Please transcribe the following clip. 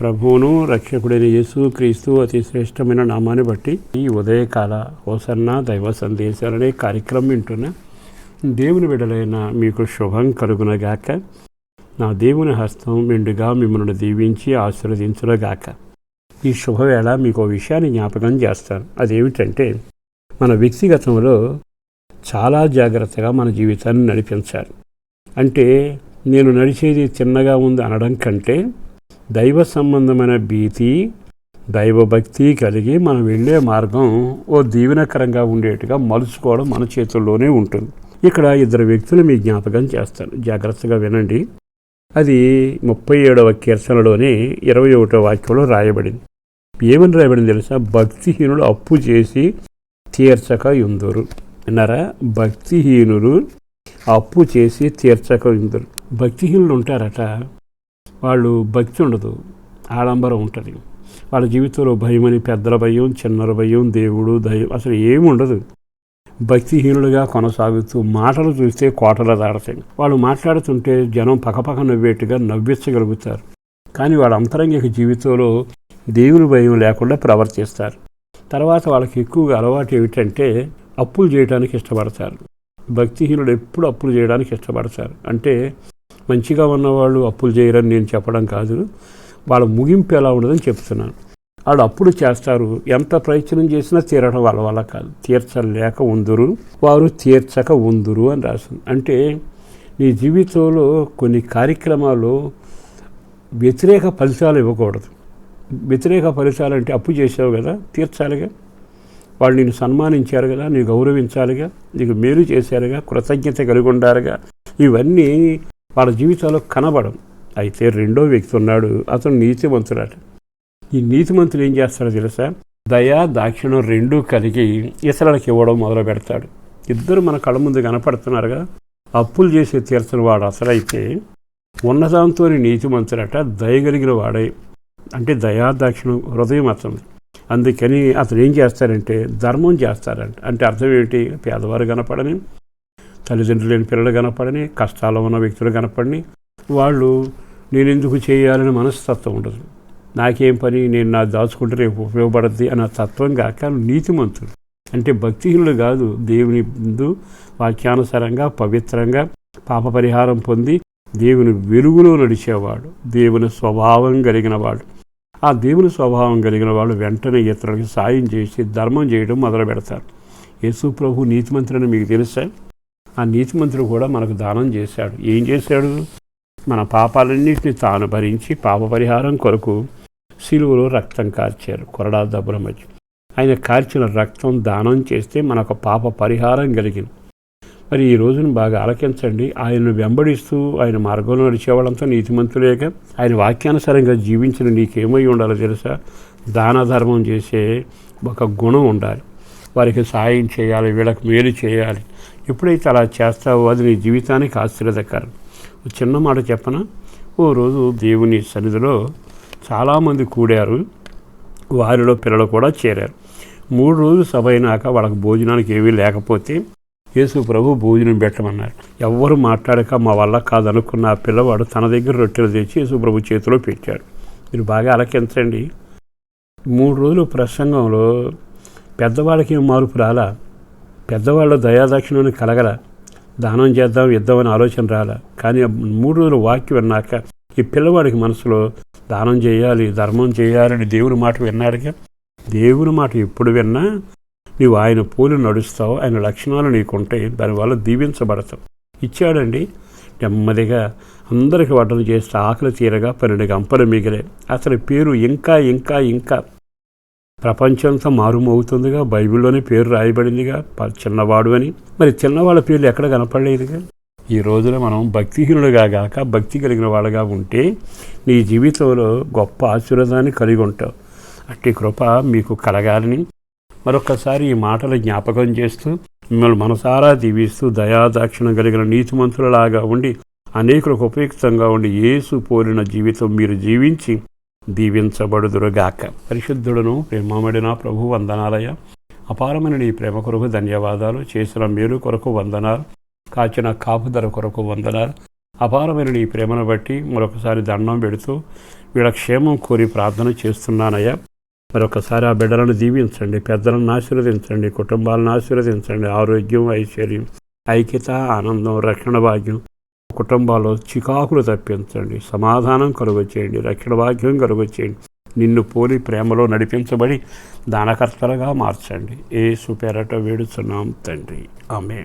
ప్రభువును రక్షకుడైన యేసు క్రీస్తు అతి శ్రేష్టమైన నామాన్ని బట్టి ఈ ఉదయకాల హోసన్న దైవ సందేశాలనే కార్యక్రమం వింటున్న దేవుని విడలైన మీకు శుభం కలుగునగాక. నా దేవుని హస్తం మెండుగా మిమ్మల్ని దీవించి ఆశీర్వదించునగాక. ఈ శుభవేళ మీకు విషయాన్ని జ్ఞాపకం చేస్తాను. అదేమిటంటే మన వ్యక్తిగతంలో చాలా జాగ్రత్తగా మన జీవితాన్ని నడిపించాలి. అంటే నేను నడిచేది చిన్నగా ఉంది అనడం కంటే దైవ సంబంధమైన భీతి దైవభక్తి కలిగి మనం వెళ్ళే మార్గం ఓ దీవెనకరంగా ఉండేట్టుగా మలుచుకోవడం మన చేతుల్లోనే ఉంటుంది. ఇక్కడ ఇద్దరు వ్యక్తులు మీ జ్ఞాపకం చేస్తాను జాగ్రత్తగా వినండి. అది ముప్పై ఏడవ కీర్తనలోనే ఇరవై ఒకటో వాక్యంలో రాయబడింది. ఏమని రాయబడింది తెలుసా? భక్తిహీనులు అప్పు చేసి తీర్చక ఎందురు విన్నారా? భక్తిహీనులు అప్పు చేసి తీర్చక యుందురు భక్తిహీనులు ఉంటారట. వాళ్ళు భక్తి ఉండదు ఆడంబరం ఉంటుంది. వాళ్ళ జీవితంలో భయం అని పెద్దల భయం చిన్నల భయం దేవుడు దయం అసలు ఏమి ఉండదు. భక్తిహీనులుగా కొనసాగుతూ మాటలు చూస్తే కోటలు దాడతాయి వాళ్ళు మాట్లాడుతుంటే జనం పకపక నవ్వేట్టుగా నవ్వించగలుగుతారు. కానీ వాళ్ళ అంతరంగిక జీవితంలో దేవుని భయం లేకుండా ప్రవర్తిస్తారు. తర్వాత వాళ్ళకి ఎక్కువగా అలవాటు ఏమిటంటే అప్పులు చేయడానికి ఇష్టపడతారు. భక్తిహీనుడు ఎప్పుడు అప్పులు చేయడానికి ఇష్టపడతారు. అంటే మంచిగా ఉన్నవాళ్ళు అప్పులు చేయరని నేను చెప్పడం కాదు. వాళ్ళ ముగింపు ఎలా ఉండదని చెప్తున్నాను. వాళ్ళు అప్పుడు చేస్తారు. ఎంత ప్రయత్నం చేసినా తీరడం వాళ్ళ వల్ల కాదు. తీర్చలేక ఉందురు. వారు తీర్చక ఉందురు అని రాసింది. అంటే నీ జీవితంలో కొన్ని కార్యక్రమాలు వ్యతిరేక ఫలితాలు ఇవ్వకూడదు. వ్యతిరేక ఫలితాలు అంటే అప్పు చేసావు కదా తీర్చాలిగా. వాళ్ళు నేను సన్మానించారు కదా నీకు గౌరవించాలిగా నీకు మేలు చేశారుగా కృతజ్ఞత కలిగి ఉండాలిగా ఇవన్నీ వాళ్ళ జీవితాల్లో కనబడం. అయితే రెండో వ్యక్తి ఉన్నాడు అతను నీతిమంతుడట ఈ నీతిమంతుడు ఏం చేస్తాడో తెలుసా? దయా దాక్షిణం రెండూ కలిగి ఇతరులకు ఇవ్వడం మొదలు పెడతాడు. ఇద్దరు మన కళ్ళ ముందు కనపడుతున్నారుగా అప్పులు చేసే తీర్చిన వాడు అసలైతే ఉన్నదాంతో నీతిమంతుడట దయగలిగిన వాడే. అంటే దయా దాక్షిణం హృదయం అతను అందుకని అతను ఏం చేస్తారంటే ధర్మం చేస్తారంట అంటే అర్థం ఏమిటి? పేదవారు కనపడని తల్లిదండ్రులు లేని పిల్లలు కనపడని కష్టాల్లో ఉన్న వ్యక్తులు కనపడని వాళ్ళు నేను ఎందుకు చేయాలని మనస్తత్వం ఉండదు. నాకేం పని నేను నా దాచుకుంటే రేపు ఉపయోగపడద్ది అన్న తత్వం కాక నీతిమంతుడు అంటే భక్తిహీనుడు కాదు. దేవుని ముందు వాక్యానుసారంగా పవిత్రంగా పాప పరిహారం పొంది దేవుని వెలుగులో నడిచేవాడు. దేవుని స్వభావం కలిగిన వాడు. ఆ దేవుని స్వభావం కలిగిన వాళ్ళు వెంటనే ఇతరులకు సాయం చేసి ధర్మం చేయడం మొదలు పెడతారు యేసు ప్రభు నీతిమంతుడని మీకు తెలుసా? ఆ నీతిమంతుడు కూడా మనకు దానం చేశాడు. ఏం చేశాడు? మన పాపాలన్నింటినీ తాను భరించి పాప పరిహారం కొరకు శిలువలో రక్తం కార్చారు కొరడా దెబ్బల మధ్య ఆయన కార్చిన రక్తం దానం చేస్తే మనకు పాప పరిహారం కలిగింది. మరి ఈ రోజును బాగా ఆలకించండి. ఆయనను వెంబడిస్తూ ఆయన మార్గంలో నడిచేవాళ్ళంతా నీతిమంతులేక ఆయన వాక్యానుసారంగా జీవించిన నీకేమై ఉండాలో తెలుసా? దాన ధర్మం చేసే ఒక గుణం ఉండాలి. వారికి సాయం చేయాలి వీళ్ళకి మేలు చేయాలి. ఎప్పుడైతే అలా చేస్తావో అది నీ జీవితానికి ఆశీర్వదకరం. ఒక చిన్న మాట చెప్పన? ఓ రోజు దేవుని సన్నిధిలో చాలామంది కూడారు వారిలో పిల్లలు కూడా చేరారు. మూడు రోజులు సభ అయినాక వాళ్ళకి భోజనానికి ఏమీ లేకపోతే యేసు ప్రభు భోజనం పెట్టమన్నారు. ఎవ్వరు మాట్లాడక మా వల్ల కాదనుకున్న ఆ పిల్లవాడు తన దగ్గర రొట్టెలు తెచ్చి యేసు ప్రభు చేతిలో పెట్టాడు. మీరు బాగా అలకించండి మూడు రోజులు ప్రసంగంలో పెద్దవాళ్ళకి ఏం మార్పు రాలా? పెద్దవాళ్ళ దయాదక్షిణను కలగల. దానం చేద్దాం ఇద్దామని ఆలోచన రాలా. కానీ మూడు రోజులు వాక్యం విన్నాక ఈ పిల్లవాడికి మనసులో దానం చేయాలి ధర్మం చేయాలని దేవుని మాట విన్నాడుగా? దేవుని మాట ఎప్పుడు విన్నా నీవు ఆయన పోలి నడుస్తావు ఆయన లక్షణాలు నీకుంటాయి దానివల్ల దీవించబడతావు. ఇచ్చాడండి. నెమ్మదిగా అందరికి వడ్డలు చేస్తే ఆకలి తీరగా పన్నెండు గంపలు మిగిలే అసలు పేరు ఇంకా ఇంకా ఇంకా ప్రపంచంతో మారుమవుతుందిగా బైబిల్లోనే పేరు రాయబడిందిగా ప- చిన్నవాడు అని మరి చిన్నవాళ్ళ పేర్లు ఎక్కడ కనపడలేదుగా? ఈ రోజున మనం భక్తిహీనుడుగా గాక భక్తి కలిగిన వాళ్ళగా ఉంటే నీ జీవితంలో గొప్ప ఆశీర్వాదాన్ని కలిగి ఉంటావు. అట్టి కృప మీకు కలగాలని మరొకసారి ఈ మాటలు జ్ఞాపకం చేస్తూ మిమ్మల్ని మనసారా దీవిస్తూ దయాదాక్షిణ కలిగిన నీతిమంతులలాగా ఉండి అనేకులకు ఉపయుక్తంగా ఉండి యేసు పోలిన జీవితం మీరు జీవించి దీవించబడుదురుగాక. పరిశుద్ధుడును ప్రేమమడిన ప్రభు వందనాలయ అపారమైన నీ ప్రేమ కొరకు ధన్యవాదాలు. చేసిన మేలు కొరకు వందనాలు. కాచిన కాపుదల కొరకు వందనాలు. అపారమైన నీ ప్రేమను బట్టి మరొకసారి దండం పెడుతూ వీళ్ళ క్షేమం కోరి ప్రార్థన చేస్తున్నానయ్యా. మరొకసారి ఆ బిడ్డలను దీవించండి. పెద్దలను ఆశీర్వదించండి. కుటుంబాలను ఆశీర్వదించండి. ఆరోగ్యం ఐశ్వర్యం ఐక్యత ఆనందం రక్షణ భాగ్యం కుటుంబాల్లో చికాకులు తప్పించండి సమాధానం కలుగు చేయండి రక్షణ భాగ్యం కలుగు చేయండి. నిన్ను పోలి ప్రేమలో నడిపించబడి దానకర్తలుగా మార్చండి. ఏ సుపేరట వేడుచున్నాం తండ్రి. ఆమె